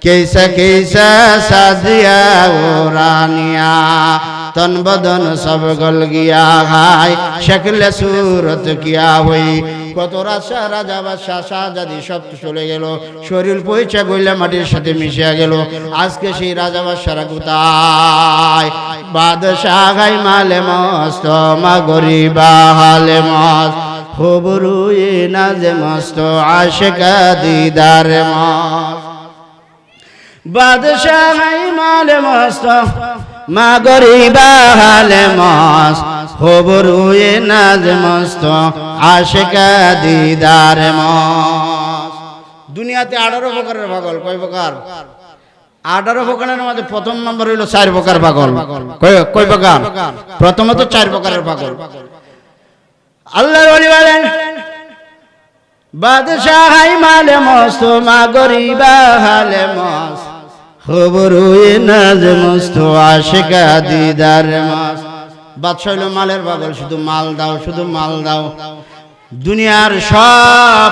কেসা কেসা সাজিয়া ওরানিয়া তন বদন সব গল গিয়া হাই শকলে সুরত কিয়া হই। কত রাজা রাজা বাদশাহ, শাহজাদি সব চলে গেল। শরীর পয়সা গইলা মাটির সাথে মিশিয়া গেল। আজকে সেই রাজা বাদশারা কোথায়? বাদশাহ গাই মালে মস্ত, মা গরিবা হালে মস্ত। খবরুয়ে নাজে মস্ত, আশেকা দিদার মস্ত। বাদশাহ মাল মস্ত, মা গরিবা হালে মস্ত খবরুয়ে নাজ মস্ত, আশেকা দিদার মস্ত। দুনিয়াতে আঠারো প্রকারের পাগল, কয় প্রকার? আঠারো প্রকারের মধ্যে প্রথম নম্বর হইল চার প্রকার পাগল। কয়- প্রকার? প্রথমত চার প্রকারের পাগল। আল্লাহর ওলি বলেন বাদশাহাই মালে মস্ত, মা গরিবা হালে মস্ত খবর হয়ে নাজ মস্ত আশেকা দিদার মস্ত বাদশাহ মালের পাগল শুধু মাল দাও, শুধু মাল দাও। দুনিয়ার সব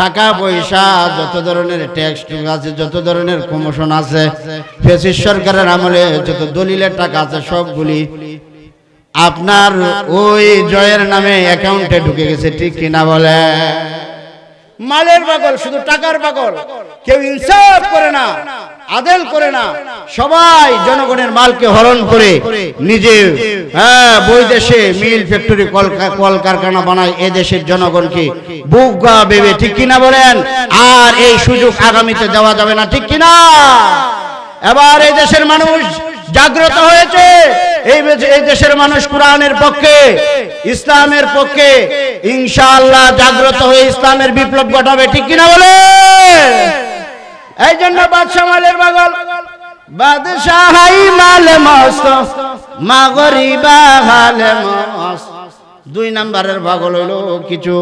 টাকা পয়সা, যত ধরনের ট্যাক্স আছে, যত ধরনের কমিশন আছে, ফেসিস সরকারের আমলে যত দলিলের টাকা আছে, সবগুলি আপনার ওই জয়ের নামে অ্যাকাউন্টে ঢুকে গেছে, ঠিক কিনা বলে? মালের পাগল শুধু টাকার পাগল কেউ ইনসাফ করে না। আদেল করে না। সবাই জনগণের মালকে হরণ করে নিজে হ্যাঁ বৈদেশে মিল ফ্যাক্টরি কল কারখানা বানায় এ দেশের জনগণকে। বুক গা ভেবে ঠিক কিনা বলেন? আর এই সুযোগ আগামীতে দেওয়া যাবে না ঠিক কিনা? এবার এই দেশের মানুষ জাগ্রত হয়েছে। এই এই দেশের মানুষ কোরআনের পক্ষে ইসলামের পক্ষে ইনশাআল্লাহ জাগ্রত হয়ে ইসলামের বিপ্লব ঘটাবে ঠিক কিনা বলে এই জন্য বাদশাহ মালের পাগল। বাদশাহাই মালে মস্ত, মা গরিবা হালে মস্ত। দুই নাম্বারের পাগল হইল কিছু।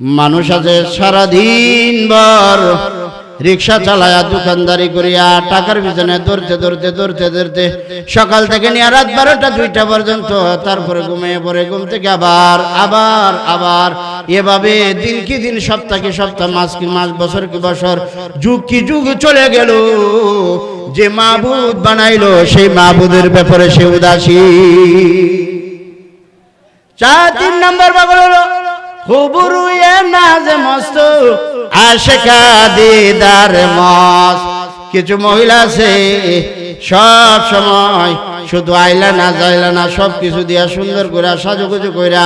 মানুষ আছে সারাদিন ভর রিক্সা চালায়া দোকানদারি করিয়া টাকার পিছনে দৌড়তে দৌড়তে দৌড়তে দৌড়তে সকাল থেকে নিয়ে রাত বারোটা, দুইটা পর্যন্ত তারপরে ঘুমিয়ে পড়ে। ঘুম থেকে আবার আবার আবার এভাবে দিন কি দিন, সপ্তাহ কি সপ্তাহ, মাস কি মাস, বছর কি বছর, যুগ কি যুগ চলে গেল। যে মাহবুদ বানাইলো, সেই মাহবুদের ব্যাপারে সে উদাসী চার, তিন নম্বর পাগল হলো। খুবরু এ নাজ মস্ত, আশেকা দিদার কিছু মহিলা আছে, সব সময় শুধু আইলা না যাইলা না, সব কিছু দিয়া সুন্দর করে সাজুগুজু কইরা,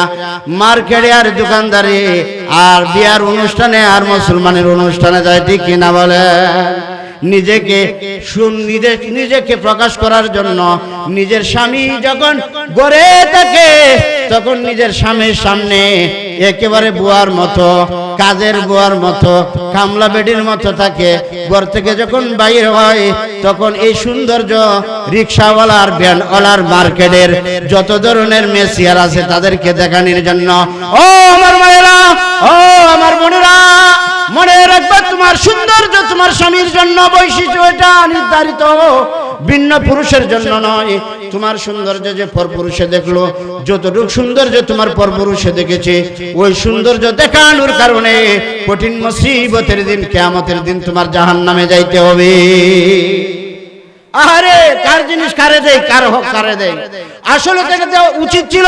মার্কেটে আর দোকানদারি, আর বিয়ার অনুষ্ঠানে আর মুসলমানের অনুষ্ঠানে যায়, ঠিক কিনা বলে নিজেকে নিজে নিজেকে প্রকাশ করার জন্য নিজের স্বামী যখন গড়ে থাকে, তখন নিজের স্বামীর সামনে একেবারে বুয়ার মতো, কাজের বুয়ার মতো কামলা বেডির মতো থাকে। ঘর থেকে যখন বাইর হয়, তখন এই সৌন্দর্য রিক্সাওয়ালার, ভ্যানওয়ালার, মার্কেটের যত ধরনের মেসিয়ার আছে তাদেরকে দেখানোর জন্য, ও আমার মায়েরা, ও আমার বোনেরা মনে রাখবে, তোমার সৌন্দর্য তোমার স্বামীর জন্য বৈশিষ্ট্য এটা নির্ধারিত। ভিন্ন পুরুষের জন্য নয়। তোমার সৌন্দর্য যে পর পুরুষে দেখল, যতটুকু সৌন্দর্য তোমার পর পুরুষে দেখেছে, ওই সৌন্দর্য দেখানোর কারণে কঠিন মুসিবতের দিন, কেয়ামতের দিন তোমার জাহান নামে যাইতে হবে। আরে কার জিনিস কারে দেয়, কার হক কারে দেয়? আসলে উচিত ছিল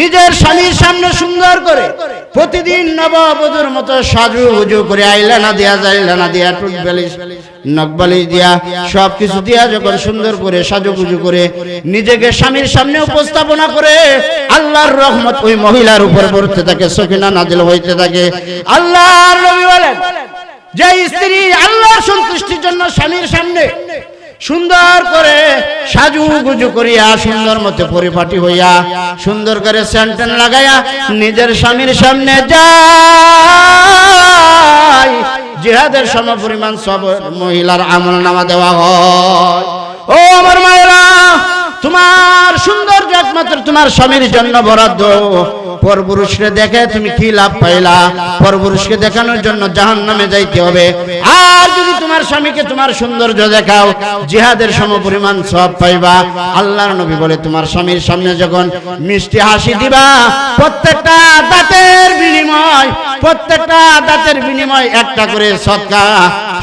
নিজের স্বামীর সামনে সুন্দর করে প্রতিদিন নববধূর মতো সাজু হুজু করে আইলানা দেয়া যাইলানা দেয়া, টুট বালিশ, নখ বালিশ দিয়া সব কিছু দিয়া যখন সুন্দর করে সাজু গুজু করে নিজেকে স্বামীর সামনে উপস্থাপনা করে, আল্লাহর রহমত ওই মহিলার উপর পড়তে থাকে সকিনা নাজিল হইতে থাকে। আল্লাহর নবী বলেন, যে স্ত্রী আল্লাহর সন্তুষ্টির জন্য স্বামীর সামনে সুন্দর করে সাজু গুজু করিয়া সুন্দর মতো পরিপাটি হইয়া সুন্দর করে স্যান্টেন লাগাইয়া নিজের স্বামীর সামনে যায় জিহাদের সম পরিমাণ সব মহিলার আমল নামা দেওয়া হয়। ও আমার মায়েরা তোমার সৌন্দর্য একমাত্র তোমার স্বামীর জন্য বরাদ্দ। পরপুরুষকে দেখে তুমি কি লাভ পাইলা? পরপুরুষকে দেখানোর জন্য জাহান নামে যাইতে হবে। আর যদি তোমার স্বামীকে তোমার সৌন্দর্য দেখাও, জিহাদের সমপরিমাণ সব পাইবা। আল্লাহর নবী বলে, তোমার স্বামীর সামনে যখন মিষ্টি হাসি দিবা, প্রত্যেকটা দাঁতের বিনিময়, প্রত্যেকটা দাঁতের বিনিময় একটা করে সৎকা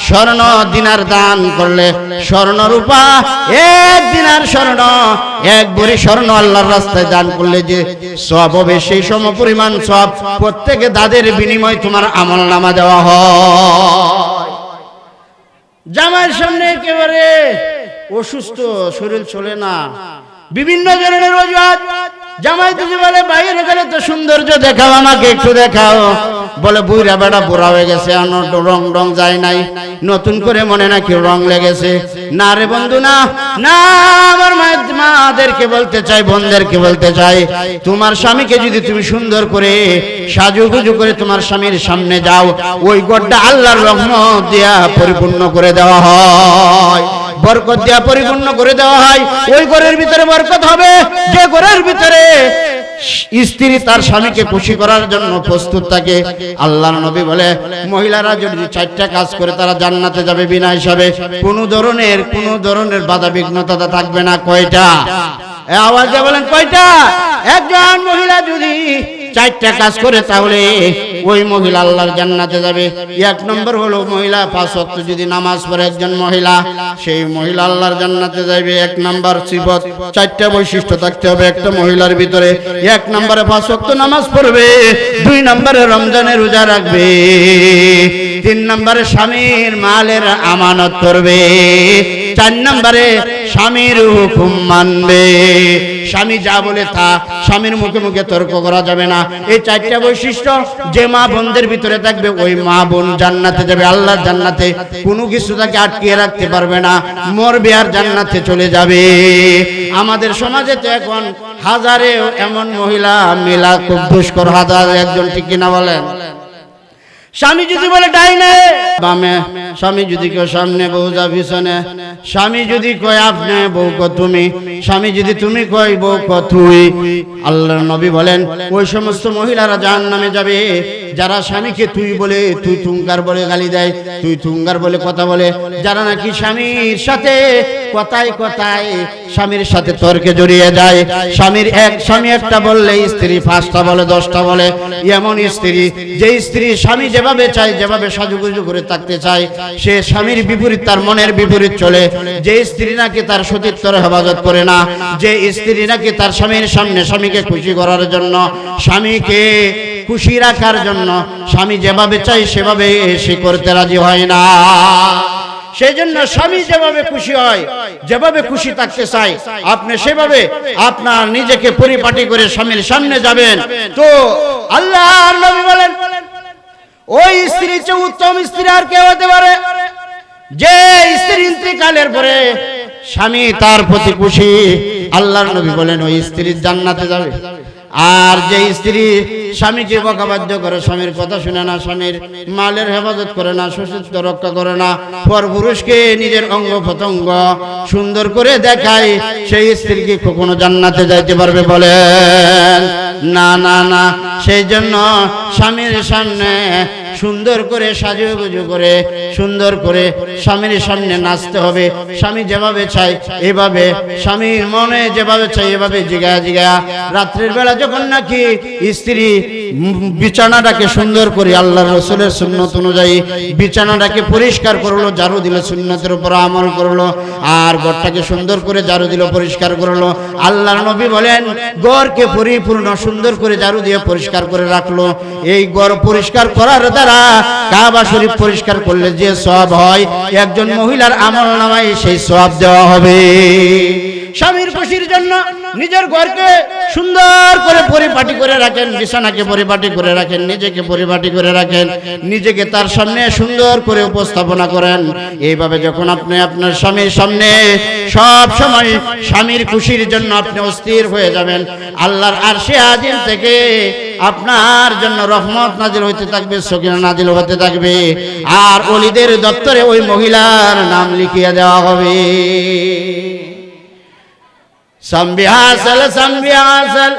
স্বর্ণ দিনার দান করলে স্বর্ণ রূপা এক দিনার স্বর্ণ এক ভরি স্বর্ণ আল্লাহর রাস্তায় দান করলে যে সব হবে, সেই সম পরিমাণ সব প্রত্যেকে দাদের বিনিময় তোমার আমল নামা দেওয়া হয়। জামাইয়ের সামনে একেবারে অসুস্থ, শরীর চলে না। বিভিন্ন ধরনের অজুহাত। জামাই দিদি বলে বাইরে গেলে তো সৌন্দর্য দেখাও, আমাকে একটু দেখাও। বলে, বুইরা বেড়া বুড়া হয়ে গেছে রং রং যায় নাই। নতুন করে মনে না নাকি রং লেগেছে। না রে বন্ধু, না। না, আমার মাদেরকে বলতে চাই, বোনদেরকে বলতে চাই, তোমার স্বামীকে যদি তুমি সুন্দর করে সাজুগুজু করে তোমার স্বামীর সামনে যাও, ওই গড়টা আল্লাহর রহমত দিয়া পরিপূর্ণ করে দেওয়া হয়। বরকত দিয়া পরিপূর্ণ করে দেওয়া হয়। ওই ঘরের ভিতরে বরকত হবে। যে ঘরের ভিতরে স্ত্রী তার স্বামীকে খুশি করার জন্য প্রস্তুত থাকে আল্লাহ নবী বলে, মহিলারা যদি চারটা কাজ করে তারা জান্নাতে যাবে বিনা হিসাবে। কোন ধরনের কোন ধরনের বাধা বিঘ্নতা থাকবে না। কয়টা? আওয়াজে বলেন, কয়টা? একজন মহিলা যদি চারটা কাজ করে তাহলে ওই মহিলা আল্লাহর জান্নাতে যাবে। এক নম্বর হলো মহিলা, পাঁচ ওয়াক্ত যদি নামাজ পড়ে একজন মহিলা, সেই মহিলা আল্লাহর জান্নাতে যাবে এক নম্বর সিবত চারটা বৈশিষ্ট্য থাকতে হবে একটা মহিলার ভিতরে। এক নম্বরে পাঁচ ওয়াক্ত নামাজ পড়বে, দুই নম্বরে রমজানের রোজা রাখবে, তিন নম্বরে স্বামীর মালের আমানত করবে। চার নম্বরে স্বামীর হুকুম মানবে। স্বামী যা বলে তা স্বামীর মুখে মুখে তর্ক করা যাবে না। এই চারটা বৈশিষ্ট্য যে মা বোনদের ভিতরে থাকবে, ওই মা বোন জান্নাতে যাবে। আল্লাহ জান্নাতে কোনো কিছু তাকে আটকিয়ে রাখতে পারবে না। মরবে আর জান্নাতে চলে যাবে। আমাদের সমাজে তো এখন হাজারে এমন মহিলা মেলা খুব দুষ্কর। হাজার একজন ঠিক কিনা বলেন? স্বামী যদি বলে ডাইনে বামে, স্বামী যদি কেউ সামনে বউ যা পিছনে। স্বামী যদি কয় আপনি বউ ক তুমি। স্বামী যদি তুমি কয় বউ ক তুই। আল্লাহর নবী বলেন, ওই সমস্ত মহিলারা যার নামে যাবে। যারা স্বামীকে তুই বলে, তুই তুঙ্গার বলে গালি দেয়, তুই তুঙ্গার বলে কথা বলে, যারা নাকি স্বামীর সাথে কথায় কথায় স্বামীর সাথে তর্কে জড়িয়ে যায়। স্বামীর এক স্বামী একটা বললে, স্ত্রী পাঁচটা বলে, দশটা বলে। এমন স্ত্রী যে স্ত্রী স্বামী যেভাবে চায়, যেভাবে সাজুগুজু করে থাকতে চায়, সে স্বামীর বিপরীত, তার মনের বিপরীত চলে। যে স্ত্রী নাকি তার সতীত্বর হেফাজত করে না, যে স্ত্রী নাকি তার স্বামীর সামনে স্বামীকে খুশি করার জন্য, স্বামীকে খুশি রাখার জন্য, স্বামী যেভাবে চাই সেভাবে সে করতে রাজি হয় না। সেই জন্য স্বামী যেভাবে খুশি হয়, যেভাবে খুশি থাকতে চাই আপনি সেভাবে আপনার নিজেকে পরিপাটি করে স্বামীর সামনে যাবেন। তো আল্লাহ বলেন, ওই স্ত্রী চেয়ে উত্তম স্ত্রী আর কেউ হতে পারে, যে স্ত্রী ইন্ত্রিকালের পরে স্বামী তার প্রতি খুশি, আল্লাহর নবী বলেন, ওই স্ত্রীর জান্নাতে যাবে। আর যে স্ত্রী স্বামীকে বকাবাধ্য করে, স্বামীর কথা শুনে না, স্বামীর মালের হেফাজত করে না সুস্থ রক্ষা করে না, পর পুরুষকে নিজের অঙ্গ প্রত্যঙ্গ সুন্দর করে দেখায়, সেই স্ত্রীকে কখনো জান্নাতে যাইতে পারবে বলেন? না না না, সেই জন্য স্বামীর সামনে সুন্দর করে সাজুগুজু করে, সুন্দর করে স্বামীর সামনে নাচতে হবে। স্বামী যেভাবে চাই এভাবে স্বামীর মনে যেভাবে চাই এভাবে জিগা জিগা রাত্রের বেলা যখন নাকি স্ত্রী বিছানাটাকে সুন্দর করে আল্লাহ রসুলের সুন্নত অনুযায়ী বিছানাটাকে পরিষ্কার করল, ঝাড়ু দিল, সুন্নতের উপর আমল করল, আর ঘরটাকে সুন্দর করে ঝাড়ু দিল, পরিষ্কার করল। আল্লাহ নবী বলেন গড়কে পরিপূর্ণ সুন্দর করে ঝাড়ু দিয়ে পরিষ্কার করে রাখল। এই গড় পরিষ্কার করার দ্বারা কাবা শরীফ পরিষ্কার করলে যে সব হয়, একজন মহিলার আমল নামায় সেই সব দেওয়া হবে। স্বামীর খুশির জন্য নিজের ঘরকে সুন্দর করে পরিপাটি করে রাখেন, বিছানাকে পরিপাটি করে রাখেন, নিজেকে পরিপাটি করে রাখেন, নিজেকে তার সামনে সুন্দর করে উপস্থাপনা করেন। এইভাবে যখন আপনি আপনার স্বামীর সামনে সব সময় স্বামীর খুশির জন্য আপনি অস্থির হয়ে যাবেন, আল্লাহর আরশে আজিম থেকে আপনার জন্য রহমত নাজিল হতে থাকবে, সকিনা নাজিল হতে থাকবে। আর অলিদের দপ্তরে ওই মহিলার নাম লিখিয়ে দেওয়া হবে। সম্বিহাসল সম্বিহাসল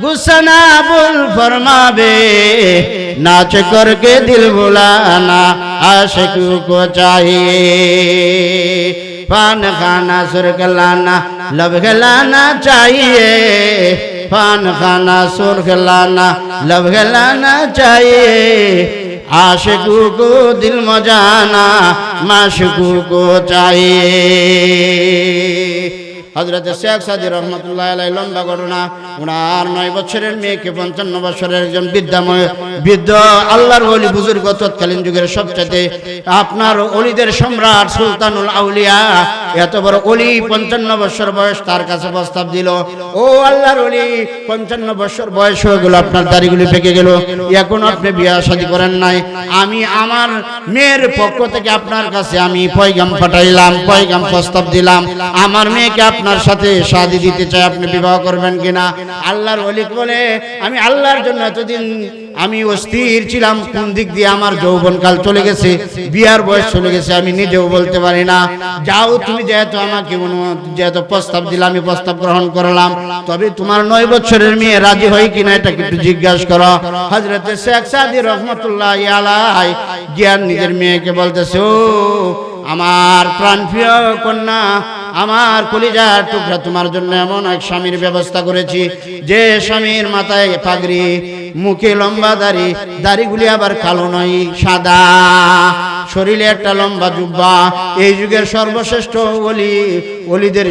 गुस्सा बुल फरमावे, नाच करके दिल बुलाना आशिक को चाहिए। पान खाना सुर खिलाना लब खिलाना चाहिए। पान खाना सुर खिलाना लब गलाना चाहिए। आशिकू को दिल मजाना, माशुकू को चाहिए। হজরত শেখ সাদি রহমতুল্লাহ লম্বা ঘটনা। ওনার নয় বছরের মেয়েকে পঞ্চান্ন বছরের একজন বিদ্যাময় বৃদ্ধ, আল্লাহর অলি বুজুর্গ তৎকালীন যুগের সবচেয়ে আপনার অলিদের সম্রাট সুলতানুল আউলিয়া এত বড় অলি পঞ্চান্ন বছর বয়স তার কাছে প্রস্তাব দিল, ও আল্লাহর অলি পঞ্চান্ন বছর বয়স হয়ে গেল, আপনার দাড়িগুলি পেকে গেল, এখন আপনি বিয়া শাদী করেন নাই। আমি আমার মেয়ের পক্ষ থেকে আপনার কাছে আমি পয়গাম পাঠাইলাম, পয়গাম প্রস্তাব দিলাম। আমার মেয়েকে আপনার সাথে শাদি দিতে চাই, আপনি বিবাহ করবেন কিনা? আল্লাহর অলিক বলে, আমি আল্লাহর জন্য এতদিন আমি অস্থির ছিলাম, কোন দিক দিয়ে আমার যৌবনকাল চলে গেছে, বিয়ার বয়স চলে গেছে, আমি নিজেও বলতে পারি না। যাও, তুমি যেহেতু আমাকে যেহেতু প্রস্তাব দিলে আমি প্রস্তাব গ্রহণ করলাম, তবে তোমার নয় বছরের মেয়ে রাজি হয় কিনা এটা একটু জিজ্ঞাসা করো। হজরত শেখ সাদি রহমতুল্লাহ আলাই জ্ঞান নিজের মেয়েকে বলতেছে, ও, আমার প্রাণপ্রিয় কন্যা, আমার কলিজার টুকরা তোমার জন্য এমন এক স্বামীর ব্যবস্থা করেছি। যে স্বামীর মাথায় পাগড়ি, মুখে লম্বা দাড়ি, দাড়িগুলি আবার কালো নয়, সাদা। শরীরে একটা লম্বা জুব্বা। এই যুগের সর্বশ্রেষ্ঠ অলি অলিদের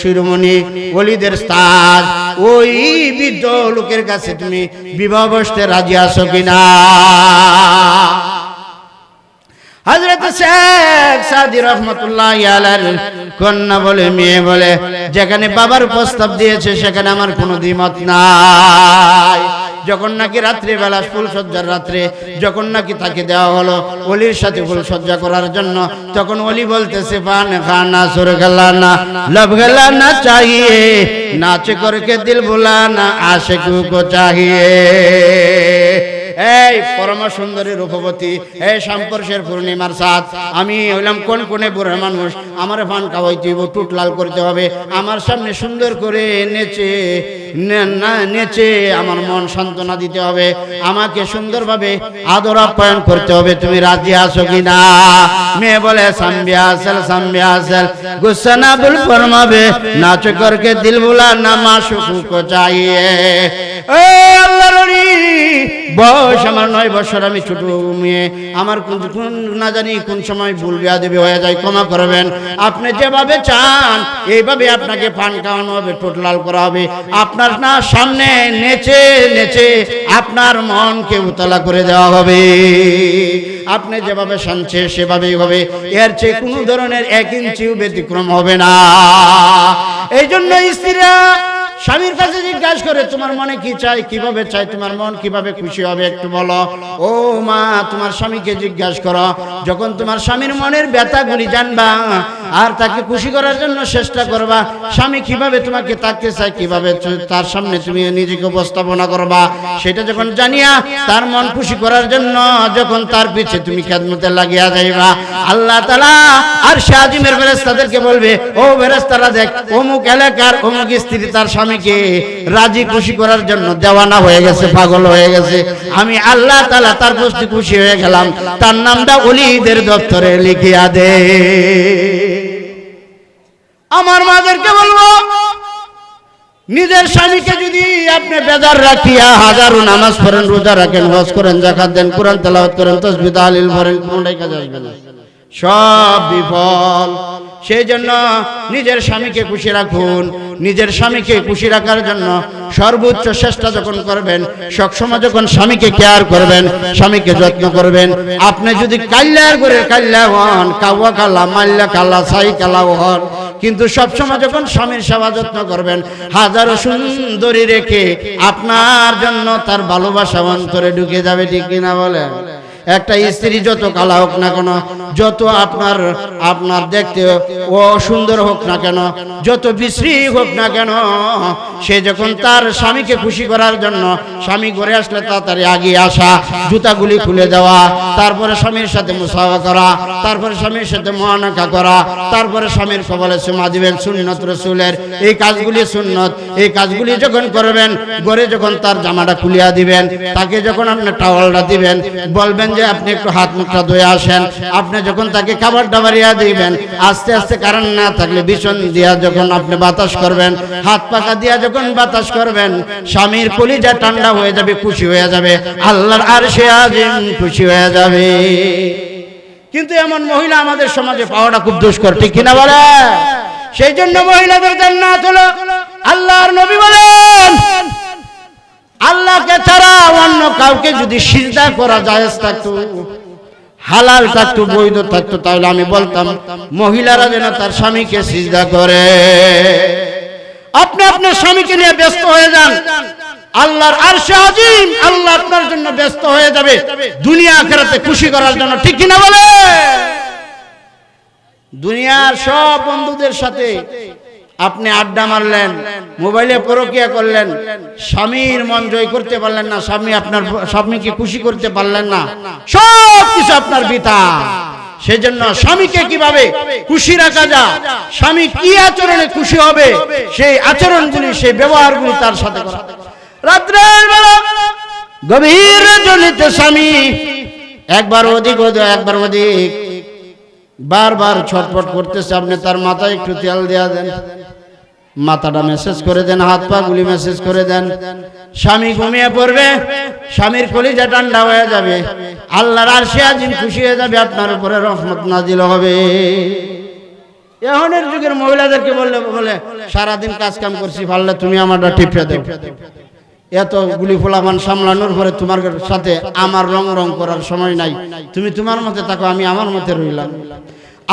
শিরোমণি অলিদের স্তাজ ওই বৃদ্ধ লোকের কাছে তুমি বিবাহ বসতে রাজি আছো কিনা? কন্যা বলে, মেয়ে বলে, যেখানে বাবার প্রস্তাব দিয়েছে, সেখানে আমার কোনো দ্বিমত নাই। যখন নাকি রাত্রিবেলা ফুলসজ্জার রাত্রে যখন নাকি তাকে দেওয়া হলো অলির সাথে ফুলসজ্জা করার জন্য, তখন অলি বলতেছে পান খানা সুর গেলানা লব গেলানা চাহিয়ে, নাচ করকে দিল বুলানা আশেকু চাহিয়ে। এই পরম সুন্দরী রূপবতী এই সম্পর্কের পূর্ণিমার সাথ আমি হইলাম কোন কোনে বুড়া মানুষ? আমার ফান খাওয়াইতে হইব টুট লাল করতে হবে। আমার সামনে সুন্দর করে নেচে নেচে আমার মন সান্ত্বনা দিতে হবে। আমাকে সুন্দরভাবে আদর আপ্যায়ন করতে হবে। তুমি রাজি আছো কি না মেয়ে বলে সাম্বিয়া আসেল সাম্বিয়া আসেল গুসা না বুল ফরমাবে নাচ করকে দিল বুলা না মা সুকু চাইয়ে। এ আল্লাহর ওলি, বয়স আমার নয় বছর, আমি ছোট মেয়ে। আমার কোন না জানি কোন সময় ভুল বিয়া দেবে হয়ে যায়, ক্ষমা করবেন। আপনি যেভাবে চান, এইভাবে আপনাকে পান খাওয়ানো হবে টোটলাল করা হবে। আপনার না, সামনে নেচে নেচে আপনার মনকে উতলা করে দেওয়া হবে। আপনি যেভাবে শানছে সেভাবেই হবে। এর চেয়ে কোনো ধরনের এক ইঞ্চিও ব্যতিক্রম হবে না। এই জন্য স্ত্রীরা স্বামীর কাছে জিজ্ঞাসা করে, তোমার মনে কি চাই? কীভাবে চাই? তোমার মন কীভাবে খুশি হবে একটু বলো? ও মা, তোমার স্বামীকে জিজ্ঞাসা করো। যখন তোমার স্বামীর মনের ব্যথাগুলি জানবা আর তাকে খুশি করার জন্য চেষ্টা করবা। স্বামী কীভাবে তোমাকে তাকতে চায়, কীভাবে তার সামনে তুমি নিজেকে উপস্থাপনা করবা, সেটা যখন জানিয়া তার মন খুশি করার জন্য যখন তার পিছে তুমি খেদমতে লাগিয়া যাইবা, আল্লাহ তালা আর শাহিমের ফেরেস্তাদেরকে বলবে, ও ফেরেস্তারা দেখ, অমুক এলাকার অমুক স্ত্রী তার স্বামীকে রাজি খুশি করার জন্য দেওয়ানা হয়ে গেছে, পাগল হয়ে গেছে। আমি আল্লাহ তালা তার প্রতি খুশি হয়ে গেলাম। তার নামটা অলিদের দপ্তরে লিখিয়া দে। আমার মাদেরকে বলব, নিজের স্বামীকে যদি আপনি বেজার রাখিয়া হাজারো নামাজ পড়েন, রোজা রাখেন, হজ করেন জাকাত দেন, কোরআন তেলাওয়াত করেন তসবিদা তাহলিল পড়েন কোনটাই কাজে আসবে না। সব বিফল। সেই জন্য নিজের স্বামীকে খুশি রাখুন। নিজের স্বামীকে খুশি রাখার জন্য সর্বোচ্চ চেষ্টা যখন করবেন, সবসময় যখন স্বামীকে কেয়ার করবেন, স্বামীকে যত্ন করবেন, আপনি যদি কাল্যার করে কাল্যা হন কাওয়া কালা মাল্লা কালা সাই কালাও হন, কিন্তু সবসময় যখন স্বামীর সেবা যত্ন করবেন, হাজারো সুন্দরী রেখে আপনার জন্য তার ভালোবাসা অন্তরে ঢুকে যাবে, ঠিক কিনা বলেন? একটা স্ত্রী যত কালা হোক না কেন, যত আপনার আপনার দেখতে ও সুন্দর হোক না কেন, যত বিশ্রী হোক না কেন, সে যখন তার স্বামীকে খুশি করার জন্য স্বামী ঘরে আসলে তাড়াতাড়ি আগে আসা, জুতাগুলি খুলে দেওয়া, তারপরে স্বামীর সাথে মুসাফা করা, তারপরে স্বামীর সাথে মহানাকা করা, তারপরে স্বামীর কবলে সুমা দিবেন সুন্নত রসুলের। এই কাজগুলি সুন্নত। এই কাজগুলি যখন করবেন, ঘরে যখন তার জামাটা খুলিয়া দিবেন, তাকে যখন আপনি টাওয়ালটা দিবেন, বলবেন যে আপনি একটু হাত মুখটা ধুয়ে আসেন, আপনি যখন তাকে খাবার ডাবারিয়া দিবেন, আস্তে আস্তে কারণ না থাকলে ভীষণ দিয়া যখন আপনি বাতাস করবেন, হাত পাকা দিয়া যখন বাতাস করবেন, স্বামীর কলিজা ঠান্ডা হয়ে যাবে, খুশি হয়ে যাবে, আল্লাহর আর সে আজিম খুশি হয়ে যাবে। কিন্তু এমন মহিলা আমাদের সমাজে পাওয়াটা খুব দুষ্কর, ঠিক কিনা বলে? সেই জন্য মহিলাদের জান্নাত হলো আল্লাহর নবী বলেন আল্লাহকে ছাড়া অন্য কাউকে যদি সিজদা করা যায় থাকতো, হালাল থাকতো, বৈধ থাকতো, তাহলে আমি বলতাম, মহিলারা যেন তার স্বামীকে সিজদা করে। আপনি আপনার স্বামীকে নিয়ে ব্যস্ত হয়ে যান। আল্লাহর আরশে আজিম, আল্লাহ আপনার জন্য ব্যস্ত হয়ে যাবে। দুনিয়া আখেরাতে খুশি করার জন্য, ঠিক কিনা বলে? দুনিয়ার সব বন্ধুদের সাথে আপনি আড্ডা মারলেন, মোবাইলে পরকিয়া করলেন, স্বামীর মন জয় করতে পারলেন না, স্বামী আপনার স্বামীকে খুশি করতে পারলেন না, সব কিছু আপনার বিতা সেজন্য স্বামীকে কীভাবে খুশি রাখা যা স্বামী কি আচরণে খুশি হবে, সেই আচরণগুলি, সেই ব্যবহারগুলি তার সাথে বেলা গভীর জলিতে স্বামী, একবার অধিক একবার অধিক বারবার ছটফট করতেছে, আপনি তার মাথায় একটু তেল দেয়া দেন। মাথাটা মেসেজ করে দেন, হাত পা গুলি মেসেজ করে দেন। স্বামী ঘুমিয়ে পড়বে, স্বামীর কলিজা ঠান্ডা হয়ে যাবে। আল্লাহর আর সে আজিম খুশি হয়ে যাবে, আপনার উপরে রহমত নাজিল হবে। এখনের যুগের মহিলাদেরকে বললে, বলে, সারাদিন কাজ কাম করছি, পারলে তুমি আমারটা টিপে দেও। এত গুলি ফোলামান সামলানোর পরে তোমার সাথে আমার রং রং করার সময় নাই। তুমি তোমার মতে থাকো, আমি আমার মতে রইলাম।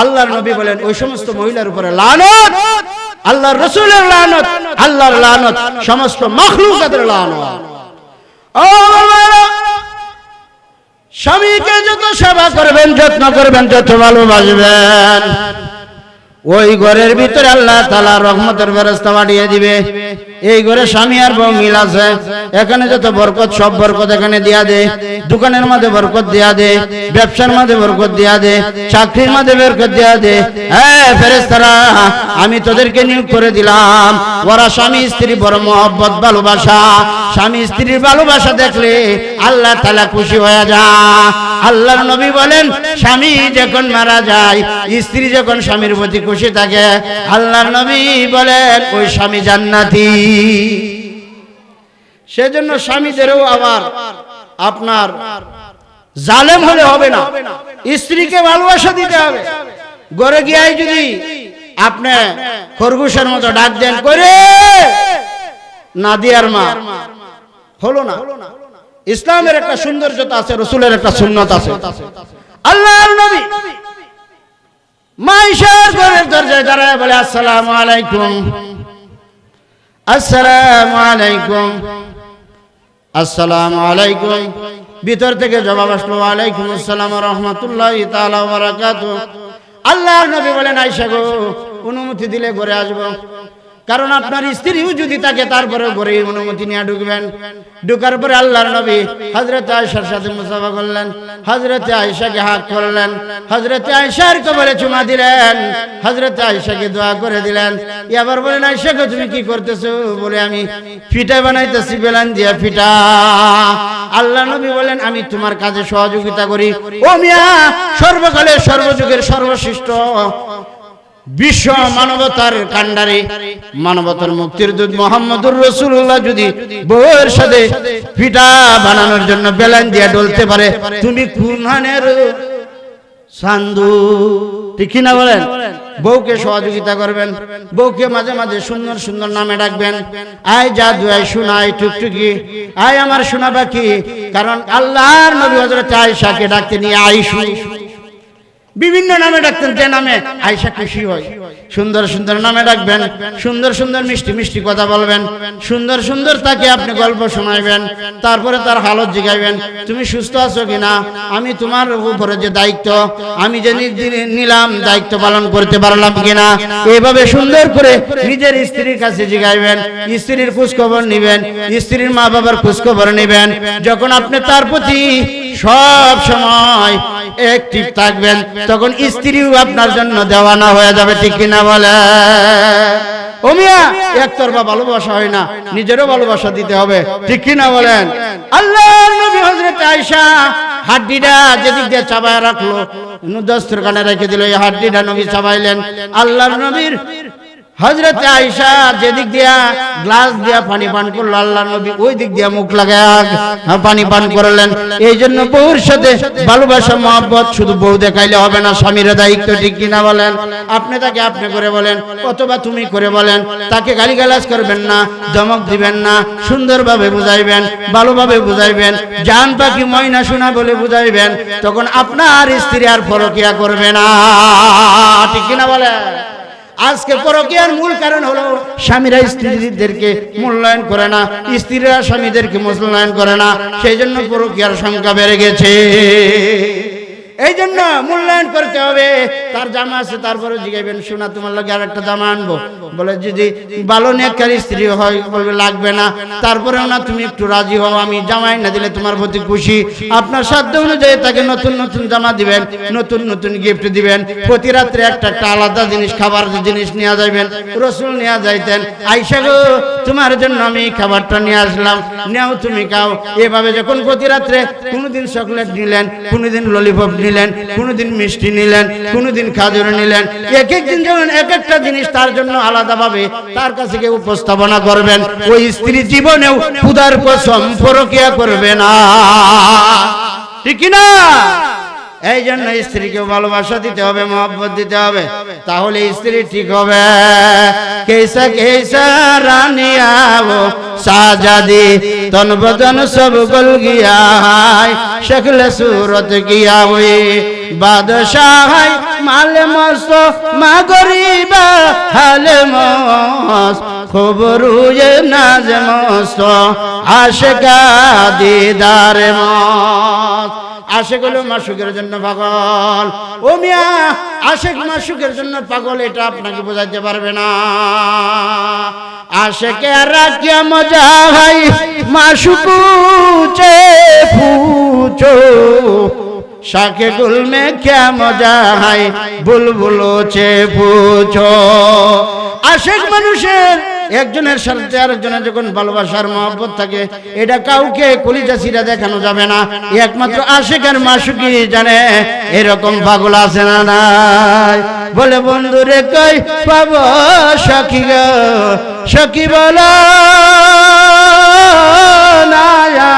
আল্লাহর নবী বলেন, ওই সমস্ত মহিলার উপরে লানত। আল্লাহর রসুলের লানত, আল্লাহর লানত, সমস্ত মখলুকাতের লানত। স্বামীকে যত সেবা করবেন, যত্ন করবেন, যত ভালোবাসবেন। ওই ঘরের ভিতরে আল্লাহ তালা রহমতের ব্যবস্থা বাড়িয়ে দিবে। এই ঘরে স্বামী আর বউ মিল আছে। এখানে যত বরকত, সব বরকত এখানে দিয়া দে। দোকানের মধ্যে বরকত দিয়া দে। ব্যবসার মধ্যে বরকত দিয়া দে। চাকরির মধ্যে বরকত দিয়া দে। হ্যাঁ ফেরেস্তারা আমি তোদেরকে নিয়োগ করে দিলাম। ওরা স্বামী স্ত্রী বড় মহব্বত, ভালোবাসা। স্বামী স্ত্রীর ভালোবাসা দেখলে আল্লাহ তালা খুশি হয়ে যা। আল্লাহর নবী বলেন, স্বামী যখন মারা যায়, স্ত্রী যখন স্বামীর প্রতি খুশি থাকে, আল্লাহর নবী বলেন, ওই স্বামী জান্নাতি। সেজন্য স্বামীদেরও আবার আপনার জালেম হলে হবে না। স্ত্রীকে ভালোবাসা দিতে হবে। গড়ে গিয়াই যদি আপনি খরগোশের মতো ডাক দেন করে নাদিয়ার মা, হলো না। ইসলামের একটা সৌন্দর্যতা আছে, রসুলের একটা সুন্নত আছে। আল্লাহর নবী মাইশার ঘরের দরজায় দাঁড়ায় বলে, আসসালামু আলাইকুম। আসসালামু আলাইকুম। আসসালামু আলাইকুম। ভিতর থেকে জবাব আসলো আলাইকুম আসসালাম রহমতুল্লাহ তাআলা ওয়া বারাকাতুহু। আল্লাহর নবী বলেন, আয়েশা গো, অনুমতি দিলে ঘরে আসব। কারণ আপনার স্ত্রীও যদি থাকে তারপরে ঘরে অনুমতি নিয়ে ঢুকবেন। ঢুকার পরে আল্লাহর নবী হজরত আয়েশার সাথে মুসাফা করলেন হজরত আয়েশাকে হাত করলেন হজরত আয়েশার কবরে চুমা দিলেন হজরত আয়েশাকে দোয়া করে দিলেন। এবার বলেন আয়েশাকে তুমি কি করতেছো? বলে আমি, ফিটা বানাইতেছি, বেলান দিয়া ফিটা। আল্লাহ নবী বলেন, আমি তোমার কাজে সহযোগিতা করি। ও মিয়া, সর্বকালের সর্বযুগের সর্বশ্রেষ্ঠ। বিশ্ব মানবতার কাণ্ডারে, মানবতার মুক্তির দূত মোহাম্মদুর রসুল্লাহ যদি বউয়ের সাথে পিঠা বানানোর জন্য বেলান দিয়া ডলতে পারে, তুমি কুনহানের সান্দু? ঠিক না বলেন? বউকে সহযোগিতা করবেন, বউকে মাঝে মাঝে সুন্দর সুন্দর নামে ডাকবেন, আয় জাদু, আয় শোনাই টুকটুকি, আয় আমার শোনা বাকি, কারণ আল্লাহর নবী হজরত আয়েশাকে ডাকতে নিয়ে আইসু বিভিন্ন নামে ডাক্তার যে নামে আয়সা খুশি হয়। সুন্দর সুন্দর নামে ডাকবেন, সুন্দর সুন্দর মিষ্টি মিষ্টি কথা বলবেন, সুন্দর সুন্দর তাকে আপনি গল্প শোনাইবেন, তারপরে তার হালত জিগাইবেন, তুমি সুস্থ আছো কিনা? আমি তোমার উপরে যে দায়িত্ব, আমি যে নিলাম, দায়িত্ব পালন করতে পারলাম কিনা? এইভাবে সুন্দর করে নিজের স্ত্রীর কাছে জিগাইবেন, স্ত্রীর খোঁজখবর নিবেন, স্ত্রীর মা বাবার খোঁজখবর নিবেন, যখন আপনি তার প্রতি সব সময় অ্যাক্টিভ থাকবেন, তখন স্ত্রীও আপনার জন্য দেওয়ানা হয়ে যাবে, ঠিক কিনা? বলে। ও মিয়া একতরফা ভালোবাসা হয় না নিজেরও ভালোবাসা দিতে হবে। ঠিক কিনা বলেন? আল্লাহ নবী হযরত আয়েশা হাড্ডিটা যেদিক দিয়ে চাবায় রাখল দস্তরখানে রেখে দিল এই হাড্ডিটা নবী চাবাইলেন। আল্লাহর নবীর হজরত আয়েশা যেদিক দিয়া গ্লাস দিয়া পানি পান করল আল্লাহ নবী ওই দিক দিয়া মুখ লাগায় পানি পান করলেন। এই জন্য বউর সাথে ভালোবাসা, মহব্বত শুধু বউ দেখাইলে হবে না, স্বামীর দায়িত্ব ঠিক কিনা বলেন? আপনি তাকে আপনি করে বলেন, অথবা তুমি করে বলেন। তাকে গালিগালাজ করবেন না দমক দিবেন না, সুন্দরভাবে বুঝাইবেন, ভালোভাবে বুঝাইবেন, জান পাখি ময়না শোনা বলে বুঝাইবেন, তখন আপনার স্ত্রী আর পরকিয়া করবে না। ঠিক কিনা বলেন? আজকে পরকিয়ার মূল কারণ হলো স্বামীরা স্ত্রীদেরকে মূল্যায়ন করে না, স্ত্রীরা স্বামীদেরকে মূল্যায়ন করে না, সেই জন্য পরকিয়ার সংখ্যা বেড়ে গেছে। এই জন্য মূল্যায়ন করতে হবে। তার জামা আছে, তারপরে জিগাইবেন, শোনা, তোমার লাগে আর একটা জামা আনব। বলে, যদি ভালো নেককার স্ত্রী হয়, বলবে, লাগবে না। তারপরেও না, তুমি একটু রাজি হও, আমি জামাই না দিলে তোমার প্রতি খুশি। আপনার সাধ্য অনুযায়ী তাকে নতুন নতুন জামা দিবেন, নতুন নতুন গিফট দিবেন। প্রতি রাত্রে একটা একটা আলাদা জিনিস, খাবার জিনিস নিয়ে যাইবেন। রসুল নিয়ে যাইতেন আইসা গো, তোমার জন্য আমি খাবারটা নিয়ে আসলাম। নেও, তুমি খাও। এভাবে যখন প্রতি রাত্রে কোনোদিন চকলেট নিলেন, কোনোদিন ললিপপ নিলেন কোনোদিন মিষ্টি নিলেন, কোনোদিন খাজুর নিলেন। এক এক দিন যখন এক একটা জিনিস তার জন্য আলাদাভাবে তার কাছে কেউ উপস্থাপনা করবেন, ওই স্ত্রী জীবনেও ক্ষুদার কসম পরকিয়া করবে না। ঠিক না এই জন্য স্ত্রীকে ভালোবাসা দিতে হবে মহব্বত দিতে হবে। তাহলে স্ত্রী ঠিক হবে। কেসা কেসা রানিয়া ও সাজাদি তন বদন সব গল গিয়া শকল সুরত গিয়া হুই বাদশাহ মাল মস্ত মা গরিবা হাল মস খবর নাজ মস্ত আশকা দিদার মস আশেক হলো মাসুকের জন্য পাগল। ও মিয়া আশেক মাসুকের জন্য পাগল এটা আপনাকে বোঝাইতে পারবে না। আশেকে রাখিয়া মজা ভাই মাসুকুচে পুচো শাকে গুল মে ক্যা মজা হাই বুলবুলো চে পুছো আশেক মানুষের একজনের সাথে আরেকজনের যখন ভালোবাসার মহব্বত থাকে, এটা কাউকে কলিজা সিরা দেখানো যাবে না। একমাত্র আশেকের মাসুকি জানে, এরকম পাগল আছে না নাই। বলে, বন্ধুরে কই পাব সখী গো? সখী বল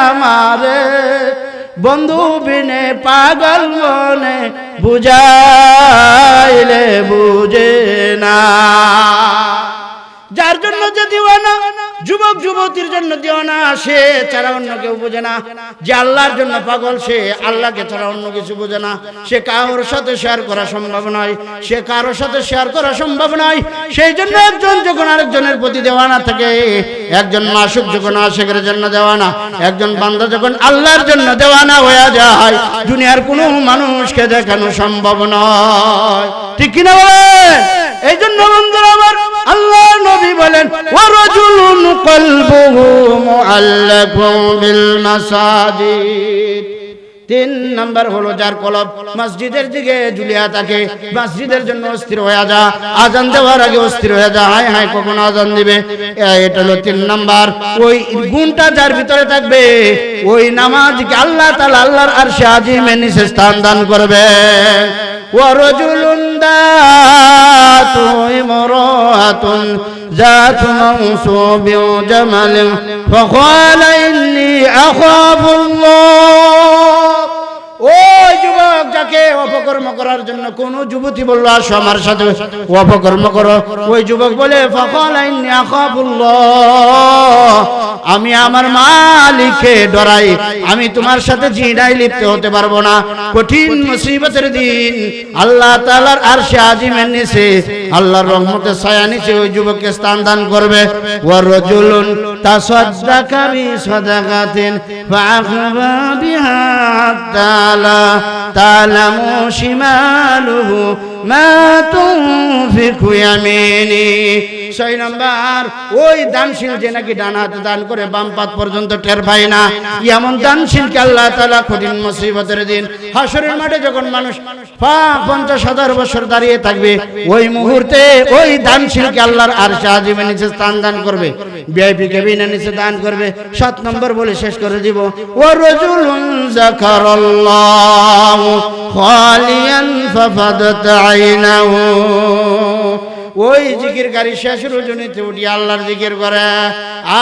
আমারে। বন্ধু বিনে পাগল মনে বুঝাইলে বুঝে না। যার জন্য যে দিওয়ানা, যুবক, যুবতীর জন্য দিওয়ানা, সে ছাড়া অন্য কেউ বোঝে না। যে আল্লাহর জন্য পাগল, সে আল্লাহকে ছাড়া অন্য কিছু বোঝে না। সে কারোর সাথে শেয়ার করা সম্ভব নয়। সে কারোর সাথে শেয়ার করা সম্ভব নয়। সেই জন্য একজন যখন আরেকজনের প্রতি দেওয়ানা থাকে, একজন মাসুক যখন আশেকের জন্য দেওয়ানা, একজন বান্দা যখন আল্লাহর জন্য দেওয়ানা হয়ে যায়, দুনিয়ার কোনো মানুষকে দেখানো সম্ভব নয়। ঠিক কিনা বলেন? এই জন্য বন্ধুরা আল্লাহ নবী বলেন কলবুহু বিল মাসাজিদ। তিন নাম্বার হলো যার কলব মসজিদের দিকে থাকে, মসজিদের জন্য অস্থির হয়ে যা, আজান দেওয়ার আগে অস্থির হয়ে যা, হায় হায় কখন আজান দিবে? এটা হলো তিন নাম্বার। ওই গুণটা যার ভিতরে থাকবে, ওই নামাজকে আল্লাহ তালা আল্লাহর আরশে আজিমে নিচে স্থান দান করবে। ও রাজুলুন امرأة ذات منصوب جمل فقال إني أخاف الله. করার জন্য কোন যুবতী বলল, আসো আমার সাথে অপকর্ম করো। ওই যুবক বলে আমি আমার মালিককে ডরাই। আমি তোমার সাথে জিনাই লিপ্ত হতে পারব না। কঠিন মুসিবতের দিন, আল্লাহ তাআলার আরশে আজিমের নিচে, আল্লাহর রহমতের ছায়া নিচে ওই যুবককে স্থান দান করবে। ওয়া রাজুলুন তাসাদ্দাকা বিসাদাকাতিন ফাআখবা বিহা তাআলা তা'লামু শিমালুহু মা তুনফিকু ইয়ামিনি ছয় নাম্বার, ওই দানশীল যে নাকি ডান হাতে দান করে বাম পাত পর্যন্ত টের পায় না। এমন দানশীলকে আল্লাহ তাআলা কঠিন মুসিবতের দিন, হাসরের মাঠে যখন মানুষ পঞ্চাশ হাজার বছর দাঁড়িয়ে থাকবে, ওই মুহূর্তে ওই দানশীলকে আল্লাহর আর আজিমের নিচে স্থান দান করবে ভিআইপি কেবিনের নিচে দান করবে। সাত নম্বর বলে শেষ করে দিব ও রজুলুন যাকারাল্লাহু খালিয়ান ففضت عينه ওই জিকির গাড়ি শেষ রজনীতে উঠি আল্লাহর জিকির করে,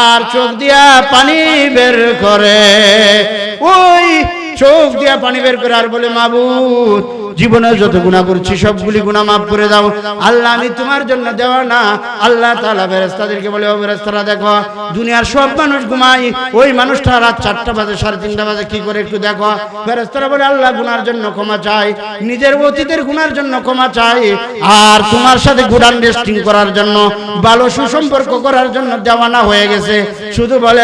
আর চোখ দিয়া পানি বের করে। ওই চোখ দিয়া পানি বের করে আর বলে, মাবুদ, জীবনে যত গুণা করছি, সবগুলি গুণা মাফ করে দাও। আল্লাহ আমি তোমার জন্য দেওয়া না। আল্লাহ তাআলা ফেরেশতাদেরকে বলে, ও ফেরেশতারা, দেখো, দুনিয়ার সব মানুষ ঘুমায়। ওই মানুষটা রাত চারটা বাজে, সাড়ে তিনটা বাজে, কি করে একটু দেখো? ফেরেশতারা বলে, আল্লাহ গুনার জন্য ক্ষমা চাই। নিজের অতীতের গুনার জন্য ক্ষমা চাই। আর তোমার সাথে গুড আন্ডারস্ট্যান্ডিং করার জন্য, ভালো সুসম্পর্ক করার জন্য দেওয়ানা হয়ে গেছে। শুধু বলে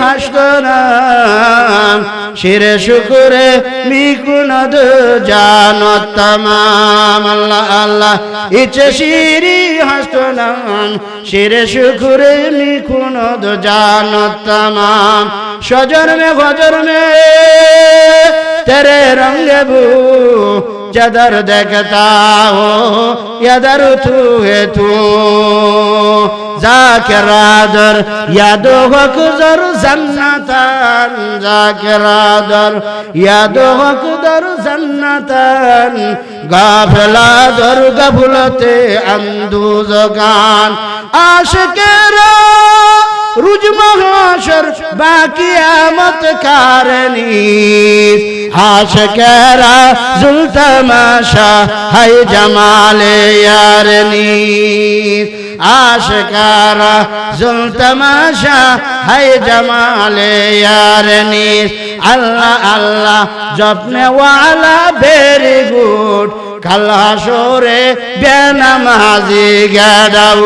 হাসনাম শিরে শুকুরে মিকুনদ জানত তামাম আল্লাহ আল্লাহ। ইচ্ছে শিরি হাসনাম শিরে শুকুরে মিকুনদ জানত তামাম। সজর মে মে তেরে রঙ্গে বু जदर देखता हो यदर तू है तू जाकिरादर यादो हकदर जन्नतन जाकिरादर यादो हकदर जन्नतन गाफलादर गफलते अंदुजगान आशिकेरा রুজ মহাশর বাকি আমত কারণী। আশকেরা জুলতামাশা, হাই জামালে ইয়ারনি আশকারা জুলতামাশা, হাই জামালে ইয়ারনি আল্লাহ আল্লাহ জপনে ওয়ালা ভেরি গুড। কাল হাসরে বেনামাজি গাডাউ